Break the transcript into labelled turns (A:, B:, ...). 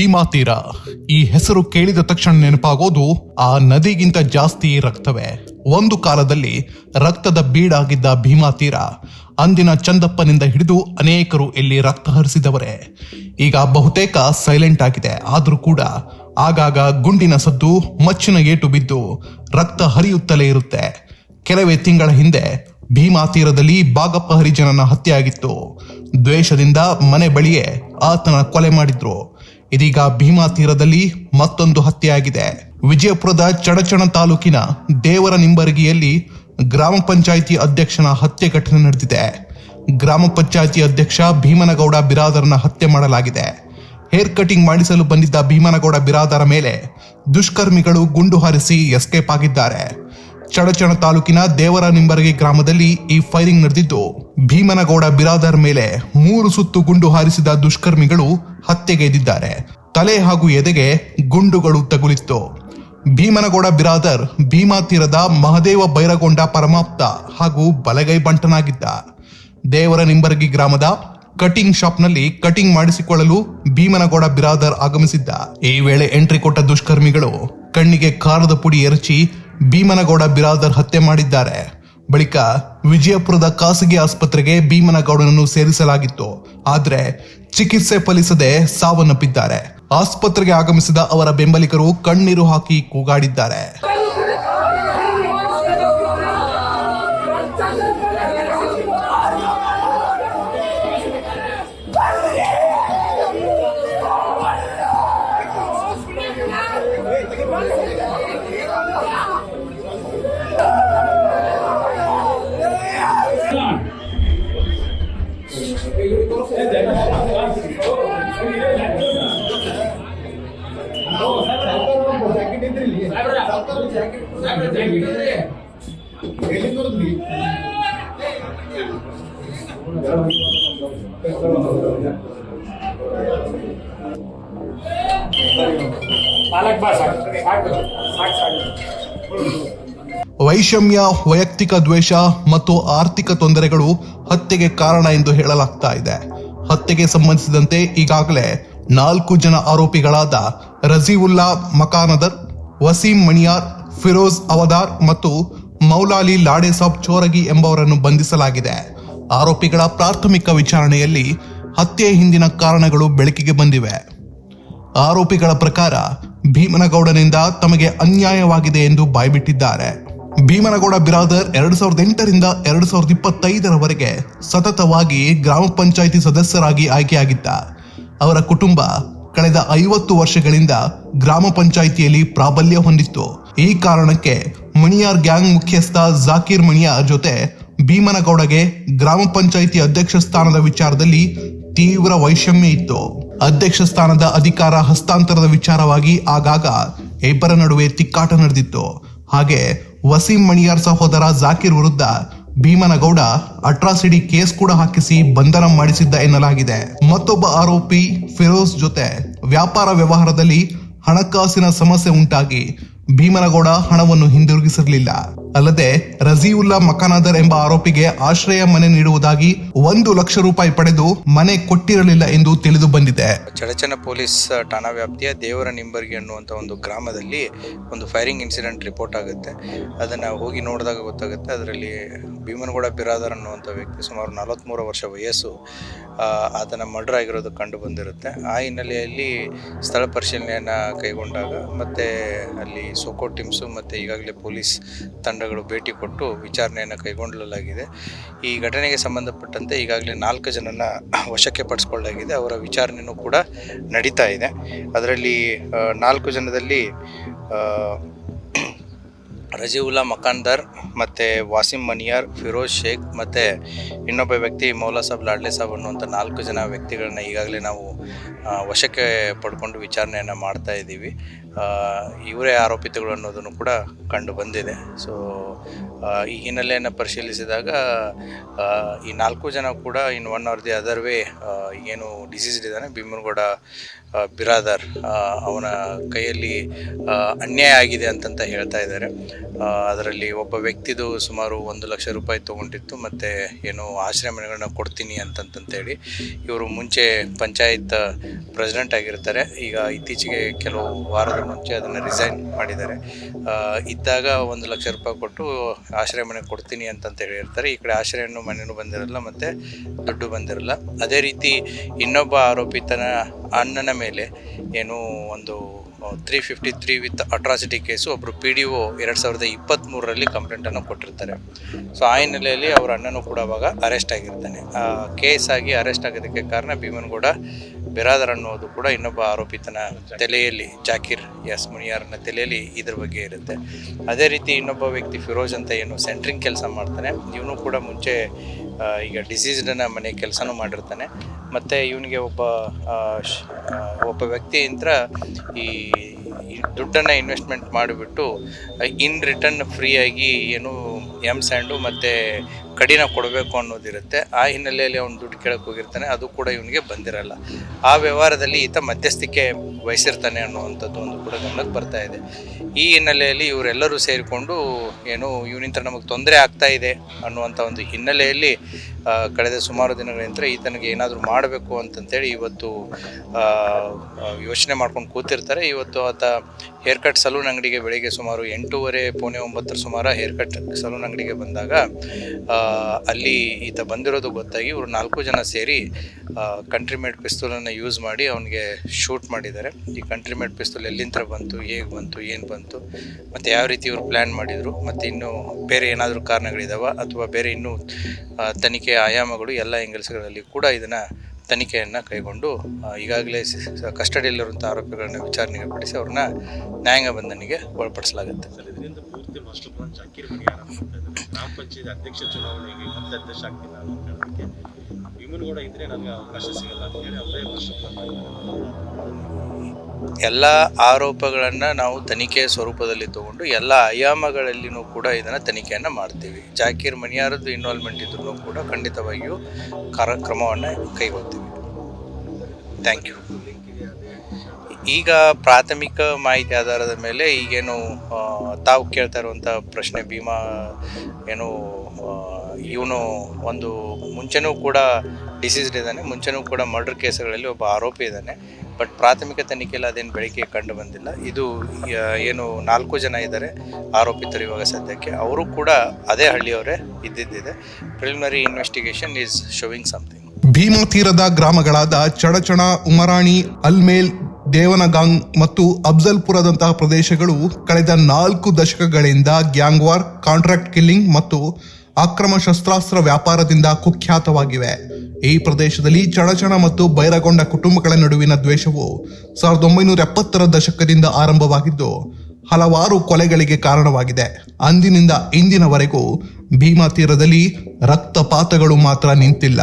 A: ಭೀಮಾ ತೀರ ಈ ಹೆಸರು ಕೇಳಿದ ತಕ್ಷಣ ನೆನಪಾಗೋದು, ಆ ನದಿಗಿಂತ ಜಾಸ್ತಿ ರಕ್ತವೇ. ಒಂದು ಕಾಲದಲ್ಲಿ ರಕ್ತದ ಬೀಡಾಗಿದ್ದ ಭೀಮಾ ತೀರ ಅಂದಿನ ಚಂದಪ್ಪನಿಂದ ಹಿಡಿದು ಅನೇಕರು ಇಲ್ಲಿ ರಕ್ತ ಹರಿಸಿದವರೇ. ಈಗ ಬಹುತೇಕ ಸೈಲೆಂಟ್ ಆಗಿದೆ. ಆದರೂ ಕೂಡ ಆಗಾಗ ಗುಂಡಿನ ಸದ್ದು ಮಚ್ಚಿನ ಏಟು ಬಿದ್ದು ರಕ್ತ ಹರಿಯುತ್ತಲೇ ಇರುತ್ತೆ. ಕೆಲವೇ ತಿಂಗಳ ಹಿಂದೆ ಭೀಮಾ ತೀರದಲ್ಲಿ ಬಾಗಪ್ಪ ಹರಿಜನನ ಹತ್ಯೆಯಾಗಿತ್ತು. ದ್ವೇಷದಿಂದ ಮನೆ ಬಳಿಯೇ ಆತನ ಕೊಲೆ ಮಾಡಿದ್ರು. ಇದೀಗ ಭೀಮಾ ತೀರದಲ್ಲಿ ಮತ್ತೊಂದು ಹತ್ಯೆಯಾಗಿದೆ. ವಿಜಯಪುರದ ಚಡಚಣ ತಾಲೂಕಿನ ದೇವರ ನಿಂಬರಗಿಯಲ್ಲಿ ಗ್ರಾಮ ಪಂಚಾಯಿತಿ ಅಧ್ಯಕ್ಷನ ಹತ್ಯೆ ಘಟನೆ ನಡೆದಿದೆ. ಗ್ರಾಮ ಪಂಚಾಯಿತಿ ಅಧ್ಯಕ್ಷ ಭೀಮನಗೌಡ ಬಿರಾದರನ ಹತ್ಯೆ ಮಾಡಲಾಗಿದೆ. ಹೇರ್ ಕಟಿಂಗ್ ಮಾಡಿಸಲು ಬಂದಿದ್ದ ಭೀಮನಗೌಡ ಬಿರಾದರ ಮೇಲೆ ದುಷ್ಕರ್ಮಿಗಳು ಗುಂಡು ಹಾರಿಸಿ ಎಸ್ಕೇಪ್ ಆಗಿದ್ದಾರೆ. ಚಡಚಣ ತಾಲೂಕಿನ ದೇವರ ನಿಂಬರಗಿ ಗ್ರಾಮದಲ್ಲಿ ಈ ಫೈರಿಂಗ್ ನಡೆದಿದ್ದು, ಭೀಮನಗೌಡ ಬಿರಾದರ್ ಮೇಲೆ ಮೂರು ಸುತ್ತು ಗುಂಡು ಹಾರಿಸಿದ ದುಷ್ಕರ್ಮಿಗಳು ಹತ್ಯೆಗೈದಿದ್ದಾರೆ ತಲೆ ಹಾಗೂ ಎದೆಗೆ ಗುಂಡುಗಳು ತಗುಲಿತ್ತು. ಭೀಮನಗೌಡ ಬಿರಾದರ್, ಭೀಮಾ ತೀರದ ಮಹದೇವ ಬೈರಗೊಂಡ ಪರಮಾಪ್ತ ಹಾಗೂ ಬಲಗೈ ಬಂಟನಾಗಿದ್ದ. ದೇವರ ನಿಂಬರಗಿ ಗ್ರಾಮದ ಕಟಿಂಗ್ ಶಾಪ್ನಲ್ಲಿ ಕಟಿಂಗ್ ಮಾಡಿಸಿಕೊಳ್ಳಲು ಭೀಮನಗೌಡ ಬಿರಾದರ್ ಆಗಮಿಸಿದ್ದ. ಈ ವೇಳೆ ಎಂಟ್ರಿ ಕೊಟ್ಟ ದುಷ್ಕರ್ಮಿಗಳು ಕಣ್ಣಿಗೆ ಖಾರದ ಪುಡಿ ಎರಚಿ ಭೀಮನಗೌಡ ಬಿರಾದರ್ ಹತ್ಯೆ ಮಾಡಿದ್ದಾರೆ. ಬಳಿಕ ವಿಜಯಪುರದ ಖಾಸಗಿ ಆಸ್ಪತ್ರೆಗೆ ಭೀಮನಗೌಡನನ್ನು ಸೇರಿಸಲಾಗಿತ್ತು. ಆದರೆ ಚಿಕಿತ್ಸೆ ಫಲಿಸದೆ ಸಾವನ್ನಪ್ಪಿದ್ದಾರೆ. ಆಸ್ಪತ್ರೆಗೆ ಆಗಮಿಸಿದ ಅವರ ಬೆಂಬಲಿಗರು ಕಣ್ಣೀರು ಹಾಕಿ ಕೂಗಾಡಿದ್ದಾರೆ. ವೈಷಮ್ಯ, ವೈಯಕ್ತಿಕ ದ್ವೇಷ ಮತ್ತು ಆರ್ಥಿಕ ತೊಂದರೆಗಳು ಹತ್ಯೆಗೆ ಕಾರಣ ಎಂದು ಹೇಳಲಾಗ್ತಾ ಇದೆ. ಹತ್ಯೆಗೆ ಸಂಬಂಧಿಸಿದಂತೆ ಈಗಾಗಲೇ ನಾಲ್ಕು ಜನ ಆರೋಪಿಗಳಾದ ರಜೀವುಲ್ಲಾ ಮಕಾನದರ್, ವಸೀಂ ಮಣಿಯಾರ್, ಫಿರೋಜ್ ಅವದಾರ್ ಮತ್ತು ಮೌಲಾಲಿ ಲಾಡೆಸಾಬ್ ಚೋರಗಿ ಎಂಬವರನ್ನು ಬಂಧಿಸಲಾಗಿದೆ. ಆರೋಪಿಗಳ ಪ್ರಾಥಮಿಕ ವಿಚಾರಣೆಯಲ್ಲಿ ಹತ್ಯೆ ಹಿಂದಿನ ಕಾರಣಗಳು ಬೆಳಕಿಗೆ ಬಂದಿವೆ. ಆರೋಪಿಗಳ ಪ್ರಕಾರ ಭೀಮನಗೌಡನಿಂದ ತಮಗೆ ಅನ್ಯಾಯವಾಗಿದೆ ಎಂದು ಬಾಯ್ಬಿಟ್ಟಿದ್ದಾರೆ. ಭೀಮನಗೌಡ ಬಿರಾದರ್ ಎರಡು ಸಾವಿರದ ಎಂಟರಿಂದ ಎರಡು ಸಾವಿರದ ಇಪ್ಪತ್ತೈದರವರೆಗೆ ಸತತವಾಗಿ ಗ್ರಾಮ ಪಂಚಾಯಿತಿ ಸದಸ್ಯರಾಗಿ ಆಯ್ಕೆಯಾಗಿದ್ದ. ಅವರ ಕುಟುಂಬ ಕಳೆದ ಐವತ್ತು ವರ್ಷಗಳಿಂದ ಗ್ರಾಮ ಪಂಚಾಯಿತಿಯಲ್ಲಿ ಪ್ರಾಬಲ್ಯ ಹೊಂದಿತ್ತು. ಈ ಕಾರಣಕ್ಕೆ ಮಣಿಯಾರ್ ಗ್ಯಾಂಗ್ ಮುಖ್ಯಸ್ಥ ಜಾಕೀರ್ ಮಣಿಯಾರ್ ಜೊತೆ ಭೀಮನಗೌಡಗೆ ಗ್ರಾಮ ಪಂಚಾಯಿತಿ ಅಧ್ಯಕ್ಷ ಸ್ಥಾನದ ವಿಚಾರದಲ್ಲಿ ತೀವ್ರ ವೈಷಮ್ಯ ಇತ್ತು. ಅಧ್ಯಕ್ಷ ಸ್ಥಾನದ ಅಧಿಕಾರ ಹಸ್ತಾಂತರದ ವಿಚಾರವಾಗಿ ಆಗಾಗ ಇಬ್ಬರ ನಡುವೆ ತಿಕ್ಕಾಟ ನಡೆದಿತ್ತು. ಹಾಗೆ ವಸೀಂ ಮಣಿಯಾರ್ ಸಹೋದರ ಜಾಕೀರ್ ವಿರುದ್ಧ ಭೀಮನಗೌಡ ಅಟ್ರಾಸಿಡಿ ಕೇಸ್ ಕೂಡ ಹಾಕಿಸಿ ಬಂಧನ ಮಾಡಿಸಿದ್ದ ಎನ್ನಲಾಗಿದೆ. ಮತ್ತೊಬ್ಬ ಆರೋಪಿ ಫಿರೋಜ್ ಜೊತೆ ವ್ಯಾಪಾರ ವ್ಯವಹಾರದಲ್ಲಿ ಹಣಕಾಸಿನ ಸಮಸ್ಯೆ ಉಂಟಾಗಿ ಭೀಮನಗೌಡ ಹಣವನ್ನು ಹಿಂದಿರುಗಿಸಿರಲಿಲ್ಲ. ಅಲ್ಲದೆ ರಜೀವುಲ್ಲಾ ಮಕಾನಾದರ್ ಎಂಬ ಆರೋಪಿಗೆ ಆಶ್ರಯ ಮನೆ ನೀಡುವುದಾಗಿ ಒಂದು ಲಕ್ಷ ರೂಪಾಯಿ ಪಡೆದು ಮನೆ ಕೊಟ್ಟಿರಲಿಲ್ಲ ಎಂದು ತಿಳಿದು ಬಂದಿದೆ.
B: ಚಡಚನ ಪೊಲೀಸ್ ಠಾಣಾ ವ್ಯಾಪ್ತಿಯ ದೇವರ ನಿಂಬರ್ಗಿ ಅನ್ನುವಂಥ ಒಂದು ಗ್ರಾಮದಲ್ಲಿ ಒಂದು ಫೈರಿಂಗ್ ಇನ್ಸಿಡೆಂಟ್ ರಿಪೋರ್ಟ್ ಆಗುತ್ತೆ. ಅದನ್ನು ಹೋಗಿ ನೋಡಿದಾಗ ಗೊತ್ತಾಗುತ್ತೆ, ಅದರಲ್ಲಿ ಭೀಮನಗೌಡ ಬಿರಾದರ್ ಅನ್ನುವಂಥ ವ್ಯಕ್ತಿ ಸುಮಾರು ನಲವತ್ತ್ಮೂರು ವರ್ಷ ವಯಸ್ಸು ಆತನ ಮರ್ಡರ್ ಆಗಿರೋದು ಕಂಡು ಬಂದಿರುತ್ತೆ. ಆ ಹಿನ್ನೆಲೆಯಲ್ಲಿ ಸ್ಥಳ ಪರಿಶೀಲನೆಯನ್ನು ಕೈಗೊಂಡಾಗ ಮತ್ತು ಅಲ್ಲಿ ಸೋಕೋ ಟಿಮ್ಸು ಮತ್ತು ಈಗಾಗಲೇ ಪೊಲೀಸ್ ತಂಡಗಳು ಭೇಟಿ ಕೊಟ್ಟು ವಿಚಾರಣೆಯನ್ನು ಕೈಗೊಳ್ಳಲಾಗಿದೆ ಈ ಘಟನೆಗೆ ಸಂಬಂಧಪಟ್ಟಂತೆ ಈಗಾಗಲೇ ನಾಲ್ಕು ಜನನ ವಶಕ್ಕೆ ಪಡಿಸ್ಕೊಳ್ಳಲಾಗಿದೆ. ಅವರ ವಿಚಾರಣೆಯೂ ಕೂಡ ನಡೀತಾ ಇದೆ. ಅದರಲ್ಲಿ ನಾಲ್ಕು ಜನದಲ್ಲಿ ರಜೀವುಲ್ಲಾ ಮಕಾನ್ದಾರ್ ಮತ್ತು ವಾಸಿಂ ಮನಿಯಾರ್, ಫಿರೋಜ್ ಶೇಖ್ ಮತ್ತು ಇನ್ನೊಬ್ಬ ವ್ಯಕ್ತಿ ಮೌಲಾ ಸಾಬ್ ಲಾಡ್ಲೆ ಸಾಬ್ ಅನ್ನುವಂಥ ನಾಲ್ಕು ಜನ ವ್ಯಕ್ತಿಗಳನ್ನ ಈಗಾಗಲೇ ನಾವು ವಶಕ್ಕೆ ಪಡ್ಕೊಂಡು ವಿಚಾರಣೆಯನ್ನು ಮಾಡ್ತಾ ಇದ್ದೀವಿ. ಇವರೇ ಆರೋಪಿತಗಳು ಅನ್ನೋದನ್ನು ಕೂಡ ಕಂಡು ಬಂದಿದೆ. ಸೊ ಈ ಹಿನ್ನೆಲೆಯನ್ನು ಪರಿಶೀಲಿಸಿದಾಗ ಈ ನಾಲ್ಕು ಜನ ಕೂಡ in one or the other way ಏನು ಡಿಸೀಸ್ಡ್ ಇದ್ದಾನೆ, ಭೀಮನಗೌಡ ಬಿರಾದರ್ ಅವನ ಕೈಯಲ್ಲಿ ಅನ್ಯಾಯ ಆಗಿದೆ ಅಂತಂತ ಹೇಳ್ತಾ ಇದ್ದಾರೆ. ಅದರಲ್ಲಿ ಒಬ್ಬ ವ್ಯಕ್ತಿದು ಸುಮಾರು ಒಂದು ಲಕ್ಷ ರೂಪಾಯಿ ತೊಗೊಂಡಿತ್ತು, ಮತ್ತು ಏನು ಆಶ್ರಯ ಮನೆಗಳನ್ನ ಕೊಡ್ತೀನಿ ಅಂತಂತಂತೇಳಿ ಇವರು ಮುಂಚೆ ಪಂಚಾಯತ್ ಪ್ರೆಸಿಡೆಂಟ್ ಆಗಿರ್ತಾರೆ. ಈಗ ಇತ್ತೀಚೆಗೆ ಕೆಲವು ವಾರದ ಮುಂಚೆ ಅದನ್ನು ರಿಸೈನ್ ಮಾಡಿದ್ದಾರೆ. ಇದ್ದಾಗ ಒಂದು ಲಕ್ಷ ರೂಪಾಯಿ ಕೊಟ್ಟು ಆಶ್ರಯ ಮನೆ ಕೊಡ್ತೀನಿ ಅಂತಂತ ಹೇಳಿರ್ತಾರೆ. ಈ ಕಡೆ ಆಶ್ರಯನೂ ಮನೆಯೂ ಬಂದಿರಲ್ಲ ಮತ್ತು ದುಡ್ಡು ಬಂದಿರಲ್ಲ. ಅದೇ ರೀತಿ ಇನ್ನೊಬ್ಬ ಆರೋಪಿತನ ಅಣ್ಣನ ಮೇಲೆ ಏನು ಒಂದು three fifty three with atrocity case ಒಬ್ಬರು ಪಿ ಡಿ ಒ ಎರಡು ಸಾವಿರದ ಇಪ್ಪತ್ತ್ಮೂರರಲ್ಲಿ ಕಂಪ್ಲೇಂಟನ್ನು ಕೊಟ್ಟಿರ್ತಾರೆ. ಸೊ ಆ ಹಿನ್ನೆಲೆಯಲ್ಲಿ ಅವರ ಅಣ್ಣನೂ ಕೂಡ ಅವಾಗ ಅರೆಸ್ಟ್ ಆಗಿರ್ತಾನೆ. ಆಗಿ ಅರೆಸ್ಟ್ ಆಗೋದಕ್ಕೆ ಕಾರಣ ಭೀಮನ್ಗೌಡ, ಬಿರಾದರ್ ಅನ್ನೋದು ಕೂಡ ಇನ್ನೊಬ್ಬ ಆರೋಪಿತನ ತಲೆಯಲ್ಲಿ, ಜಾಕಿರ್ ಎಸ್ ಮುನಿಯಾರನ ತಲೆಯಲ್ಲಿ ಇದ್ರ ಬಗ್ಗೆ ಇರುತ್ತೆ. ಅದೇ ರೀತಿ ಇನ್ನೊಬ್ಬ ವ್ಯಕ್ತಿ ಫಿರೋಜ್ ಅಂತ ಏನು ಸೆಂಟ್ರಿಂಗ್ ಕೆಲಸ ಮಾಡ್ತಾನೆ. ಇವನು ಕೂಡ ಮುಂಚೆ ಈಗ ಡಿಸೀಸ್ಡನ್ನು ಮನೆ ಕೆಲಸನೂ ಮಾಡಿರ್ತಾನೆ. ಮತ್ತು ಇವನಿಗೆ ಒಬ್ಬ ಒಬ್ಬ ವ್ಯಕ್ತಿಯಿಂದ ಈ ದುಡ್ಡನ್ನು ಇನ್ವೆಸ್ಟ್ಮೆಂಟ್ ಮಾಡಿಬಿಟ್ಟು ಇನ್ ರಿಟರ್ನ್ ಫ್ರೀಯಾಗಿ ಏನು ಎಂ ಸ್ಯಾಂಡು ಮತ್ತು ಕಡಿನ ಕೊಡಬೇಕು ಅನ್ನೋದಿರುತ್ತೆ. ಆ ಹಿನ್ನೆಲೆಯಲ್ಲಿ ಅವ್ನು ದುಡ್ಡು ಕೇಳಕ್ಕೆ ಹೋಗಿರ್ತಾನೆ. ಅದು ಕೂಡ ಇವನಿಗೆ ಬಂದಿರಲ್ಲ. ಆ ವ್ಯವಹಾರದಲ್ಲಿ ಈತ ಮಧ್ಯಸ್ಥಿಕೆ ವಹಿಸಿರ್ತಾನೆ ಅನ್ನುವಂಥದ್ದು ಒಂದು ಕೂಡ ಗಮನಕ್ಕೆ ಬರ್ತಾ ಇದೆ. ಈ ಹಿನ್ನೆಲೆಯಲ್ಲಿ ಇವರೆಲ್ಲರೂ ಸೇರಿಕೊಂಡು ಏನು ಇವನಿಂದ ನಮಗೆ ತೊಂದರೆ ಆಗ್ತಾ ಇದೆ ಅನ್ನುವಂಥ ಒಂದು ಹಿನ್ನೆಲೆಯಲ್ಲಿ ಕಳೆದ ಸುಮಾರು ದಿನಗಳಿಂದ ಈತನಿಗೆ ಏನಾದರೂ ಮಾಡಬೇಕು ಅಂತಂತೇಳಿ ಇವತ್ತು ಯೋಚನೆ ಮಾಡ್ಕೊಂಡು ಕೂತಿರ್ತಾರೆ. ಇವತ್ತು ಆತ ಹೇರ್ ಕಟ್ ಸಲೂನ್ ಅಂಗಡಿಗೆ ಬೆಳಿಗ್ಗೆ ಸುಮಾರು ಎಂಟೂವರೆ, ಪೌನೆ ಒಂಬತ್ತರ ಸುಮಾರು ಹೇರ್ ಕಟ್ ಸಲೂನ್ ಅಂಗಡಿಗೆ ಬಂದಾಗ ಅಲ್ಲಿ ಈತ ಬಂದಿರೋದು ಗೊತ್ತಾಗಿ ಇವರು ನಾಲ್ಕು ಜನ ಸೇರಿ ಕಂಟ್ರಿ ಮೇಡ್ ಪಿಸ್ತೂಲನ್ನು ಯೂಸ್ ಮಾಡಿ ಅವನಿಗೆ ಶೂಟ್ ಮಾಡಿದ್ದಾರೆ. ಈ ಕಂಟ್ರಿ ಮೇಡ್ ಪಿಸ್ತೂಲ್ ಎಲ್ಲಿಂದ ಬಂತು, ಹೇಗೆ ಬಂತು, ಏನು ಬಂತು, ಮತ್ತು ಯಾವ ರೀತಿ ಇವರು ಪ್ಲ್ಯಾನ್ ಮಾಡಿದರು, ಮತ್ತು ಇನ್ನೂ ಬೇರೆ ಏನಾದರೂ ಕಾರಣಗಳಿದಾವ, ಅಥವಾ ಬೇರೆ ಇನ್ನೂ ತನಿಖೆ ಆಯಾಮಗಳು ಎಲ್ಲ ಎಂಗಲ್ಸ್ಗಳಲ್ಲಿ ಕೂಡ ಇದನ್ನು ತನಿಖೆಯನ್ನು ಕೈಗೊಂಡು ಈಗಾಗಲೇ ಕಸ್ಟಡಿಯಲ್ಲಿರುವಂಥ ಆರೋಪಿಗಳನ್ನು ವಿಚಾರಣೆಗೆ ಪಡಿಸಿ ಅವ್ರನ್ನ ನ್ಯಾಯಾಂಗ ಬಂಧನಿಗೆ ಒಳಪಡಿಸಲಾಗುತ್ತೆ.
C: ಪೂರ್ತಿ ಮಾಸ್ಟರ್ ಪ್ಲಾನ್ ಜಾಕೀರ್ ಇದ್ದಾರೆ. ಗ್ರಾಮ ಪಂಚಾಯತ್ ಅಧ್ಯಕ್ಷ ಚುನಾವಣೆಗೆ ಮತ್ತೆ ಅಧ್ಯಕ್ಷ ಆಗ್ತೀನಿ ನಾನು ಅಂತ ಹೇಳೋದಕ್ಕೆ ಕೂಡ ಇದ್ರೆ ನನಗೆ ಅವಕಾಶ ಸಿಗಲ್ಲ ಅಂತ ಹೇಳಿ ಅವರೇ ಮಾಸ್ಟರ್ ಪ್ಲಾನ್ ಮಾಡಿದ್ದಾರೆ
B: ಎಲ್ಲ ಆರೋಪಗಳನ್ನು ನಾವು ತನಿಖೆ ಸ್ವರೂಪದಲ್ಲಿ ತಗೊಂಡು ಎಲ್ಲ ಆಯಾಮಗಳಲ್ಲಿನೂ ಕೂಡ ಇದನ್ನು ತನಿಖೆಯನ್ನು ಮಾಡ್ತೀವಿ ಜಾಕೀರ್ ಮನಿಯಾರದ್ದು ಇನ್ವಾಲ್ವ್ಮೆಂಟ್ ಇದ್ರೂ ಕೂಡ ಖಂಡಿತವಾಗಿಯೂ ಕಾರ್ಯಕ್ರಮವನ್ನು ಕೈಗೊಳ್ತೀವಿ ಥ್ಯಾಂಕ್ ಯು ಈಗ ಪ್ರಾಥಮಿಕ ಮಾಹಿತಿ ಆಧಾರದ ಮೇಲೆ ಈಗೇನು ತಾವು ಕೇಳ್ತಾ ಇರುವಂಥ ಪ್ರಶ್ನೆ, ಭೀಮಾ ಏನು ಇವನು ಒಂದು ಮುಂಚೆನೂ ಕೂಡ ಡಿಸೀಸ್ಡ್ ಇದ್ದಾನೆ, ಮುಂಚೆನೂ ಕೂಡ ಮರ್ಡರ್ ಕೇಸ್ಗಳಲ್ಲಿ ಒಬ್ಬ ಆರೋಪಿ ಇದ್ದಾನೆ. ಬಟ್ ಪ್ರಾಥಮಿಕ ತನಿಖೆಯಲ್ಲಿ ಅದೇನು ಬೆಳಕಿಗೆ ಕಂಡು ಬಂದಿಲ್ಲ. ಇದು ಏನು ನಾಲ್ಕು ಜನ ಇದ್ದಾರೆ ಆರೋಪಿತರು ಇವಾಗ ಸದ್ಯಕ್ಕೆ. ಅವರು ಕೂಡ ಅದೇ ಹಳ್ಳಿಯವರೇ ಇದ್ದಿದ್ದಿದೆ. Preliminary investigation is showing something
A: Bhima ತೀರದ ಗ್ರಾಮಗಳಾದ ಚಡಚಣ, ಉಮರಾಣಿ, ಅಲ್ಮೇಲ್ ದೇವನಗಾಂಗ್ ಮತ್ತು ಅಫ್ಜಲ್ಪುರದಂತಹ ಪ್ರದೇಶಗಳು ಕಳೆದ ನಾಲ್ಕು ದಶಕಗಳಿಂದ ಗ್ಯಾಂಗ್ವಾರ್, ಕಾಂಟ್ರಾಕ್ಟ್ ಕಿಲ್ಲಿಂಗ್ ಮತ್ತು ಅಕ್ರಮ ಶಸ್ತ್ರಾಸ್ತ್ರ ವ್ಯಾಪಾರದಿಂದ ಕುಖ್ಯಾತವಾಗಿವೆ. ಈ ಪ್ರದೇಶದಲ್ಲಿ ಚಡಚಣ ಮತ್ತು ಬೈರಗೊಂಡ ಕುಟುಂಬಗಳ ನಡುವಿನ ದ್ವೇಷವು ಸಾವಿರದ ಒಂಬೈನೂರ ಎಪ್ಪತ್ತರ ದಶಕದಿಂದ ಆರಂಭವಾಗಿದ್ದು, ಹಲವಾರು ಕೊಲೆಗಳಿಗೆ ಕಾರಣವಾಗಿದೆ. ಅಂದಿನಿಂದ ಇಂದಿನವರೆಗೂ ಭೀಮಾ ತೀರದಲ್ಲಿ ರಕ್ತಪಾತಗಳು ಮಾತ್ರ ನಿಂತಿಲ್ಲ.